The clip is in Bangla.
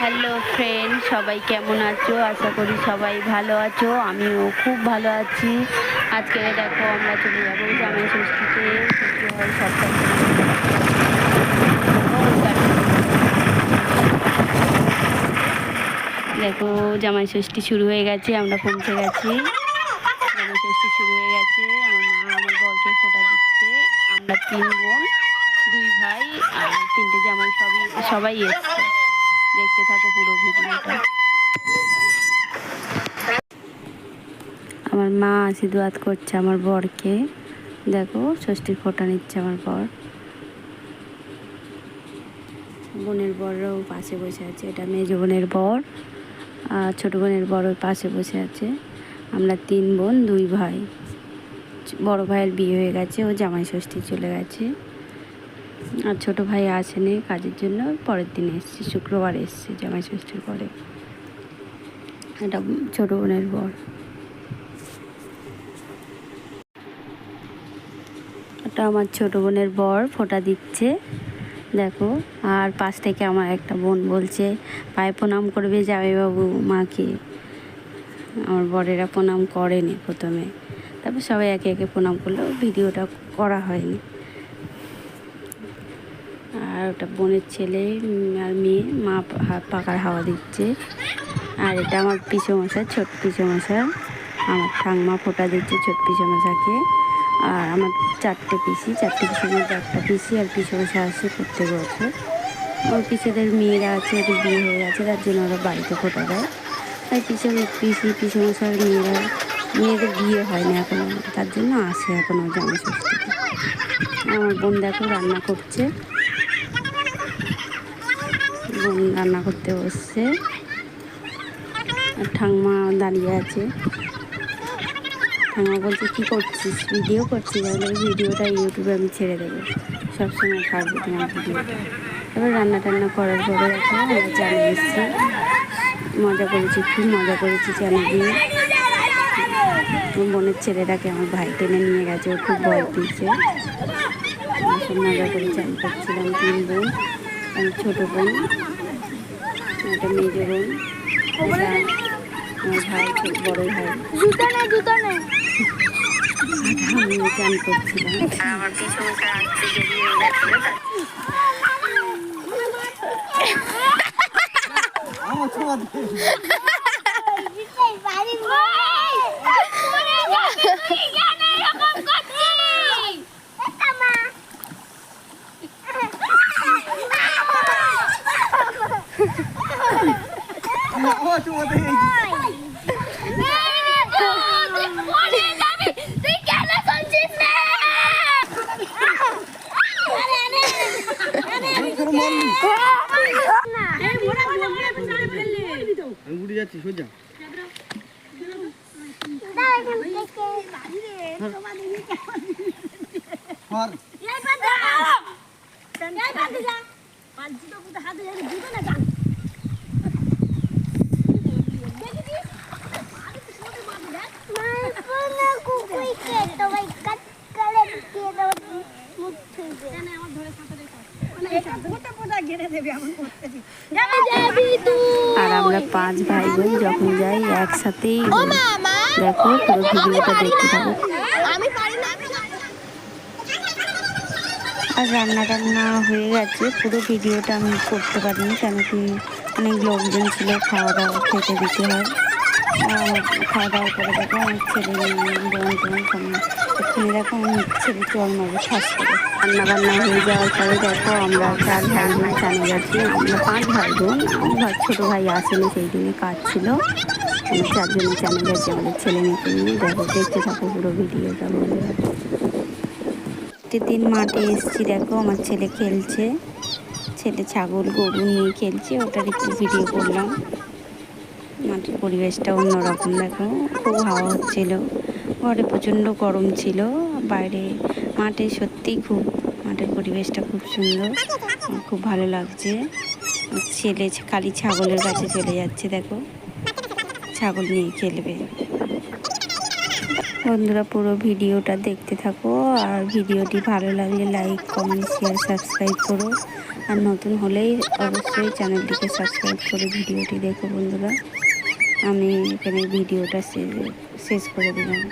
হ্যালো ফ্রেন্ড সবাই কেমন আছো? আশা করি সবাই ভালো আছো। আমিও খুব ভালো আছি। আজকে দেখো, আমরা চলে যাব জামাই ষষ্ঠীতে। ষষ্ঠী হয় দেখো, জামাই ষষ্ঠী শুরু হয়ে গেছে, আমরা পৌঁছে গেছি। জামাই ষষ্ঠী শুরু হয়ে গেছে। আমার মা আমার বরকে ফোটা দিচ্ছে। আমরা তিন বোন, দুই ভাই আর তিনটে জামাই, সবই সবাই এসছে। দেখতে থাকো পুরো ভিডিওটা। আমার মা আশীর্বাদ করছে আমার বরকে। দেখো, ষষ্ঠীর ফোঁটা নিচ্ছে আমার বর। বোনের বড়রাও পাশে বসে আছে, এটা মেজ বোনের বর আর ছোটো বোনের বড় পাশে বসে আছে। আমরা তিন বোন, দুই ভাই। বড় ভাইয়ের বিয়ে হয়ে গেছে, ও জামাই ষষ্ঠী চলে গেছে। আর ছোটো ভাই আসেনি কাজের জন্য পরের দিন এসছে, শুক্রবার এসছে জামাই ষষ্ঠীর পরে। এটা ছোটো বোনের বর। এটা আমার ছোটো বোনের বর, ফোঁটা দিচ্ছে। দেখো, আর পাশ থেকে আমার একটা বোন বলছে পায়ে প্রণাম করবে জামাইবাবু, মাকে। আমার বরেরা প্রণাম করেনি প্রথমে। তারপর সবাই একে একে প্রণাম করল, ভিডিওটা করা হয়নি। আর ওটা বোনের ছেলে আর মেয়ে, মা পাকার হাওয়া দিচ্ছে। আর এটা আমার পিছু মশা ছোট পিছু মশা আমার ঠাংমা ফোঁটা দিচ্ছে ছোট পিসো মশাকে আর আমার চারটে পিসি, চারটে পিসির মধ্যে একটা পিসি আর পিছু মশা আসে প্রত্যেক বছর। আমার পিসেদের মেয়েরা আছে, ওদের বিয়ে হয়ে গেছে, তার জন্য ওরা বাড়িতে ফোটা দেয়। তাই পিসে, পিসি পিছু মশার মেয়েরা, মেয়েদের বিয়ে হয় না এখনও। তার জন্য আসে এখনও জামা ষষ্ঠীতে আমার বোন দেখো রান্না করছে। বোন রান্না করতে বসছে। আর ঠাংমা দাঁড়িয়ে আছে। ঠাংমা বলছে, কী করছিস? ভিডিও করছিস? তাহলে ভিডিওটা ইউটিউবে আমি ছেড়ে দেবো। সবসময় থাকবে তোমার ভিডিওটা এবার রান্না টান্না করার পরে দেখো আমরা চালে এসেছি। মজা করেছি, খুব মজা করেছি চালে দিয়ে। বোনের ছেলেটাকে আমার ভাই টেনে নিয়ে গেছে, ও খুব ভয় পেয়েছে। মজা করে চান করছিলাম তিন বোন আমি ছোটো বোন একটা মেজ বোন আমার ভাই বড় ভাই। জুতো নেই জুতো নেই আমি চান করছিলাম। আমার পিছনে আসতে দেরি গেছিল বাড়ির তুই কেন এরকম করছিস এটা মা তুই কেন চলছিস না আমি উঠে যাচ্ছি সোজা হর আর আমরা পাঁচ ভাই বোন যখন যাই একসাথেই দেখো পুরো ভিডিওটা দেখতে থাকো। আমি পারি না আর রান্না টান্না হয়ে গেছে। পুরো ভিডিওটা আমি করতে পারিনি কেন কি অনেক লোকজন ছিল খাওয়া দাওয়া খেতে দিতে হয়। আর খাওয়া দাওয়া করে দেখো আমার ছেলে বোন টোন এক্ষুনি দেখো আমার ছেলে চল মারবে ঠাস করে। রান্না বান্না হয়ে যাওয়ার পরে দেখো, আমরা চার ভাই বোন গেছি আমরা পাঁচ ভাই বোন, আমার ছোটো ভাই আসেনি সেই দিনে কাজ ছিল। আমরা চারজনে চানে গেছি আমাদের ছেলে মেয়েকে নিয়ে। দেখো, দেখতে থাকো পুরো ভিডিওটা বন্ধুরা প্রতিদিন মাঠে এসছি, দেখো, আমার ছেলে খেলছে। ছেলে ছাগল, গরু নিয়ে খেলছে, ওটার একটু ভিডিও করলাম। মাঠের পরিবেশটা অন্যরকম, দেখো। খুব হাওয়া হচ্ছিল। ঘরে প্রচণ্ড গরম ছিল। বাইরে মাঠে সত্যিই খুব, মাঠের পরিবেশটা খুব সুন্দর, খুব ভালো লাগছে। ছেলে, খালি ছাগলের কাছে চলে যাচ্ছে, দেখো। ছাগল নিয়ে খেলবে। বন্ধুরা, পুরো ভিডিওটা দেখতে থাকো, আর ভিডিওটি ভালো লাগলে লাইক কমেন্ট শেয়ার সাবস্ক্রাইব করো। আর নতুন হলেই অবশ্যই চ্যানেলটিকে সাবস্ক্রাইব করে ভিডিওটি দেখো, বন্ধুরা। আমি এখানে ভিডিওটা শেষ শেষ করে দিলাম।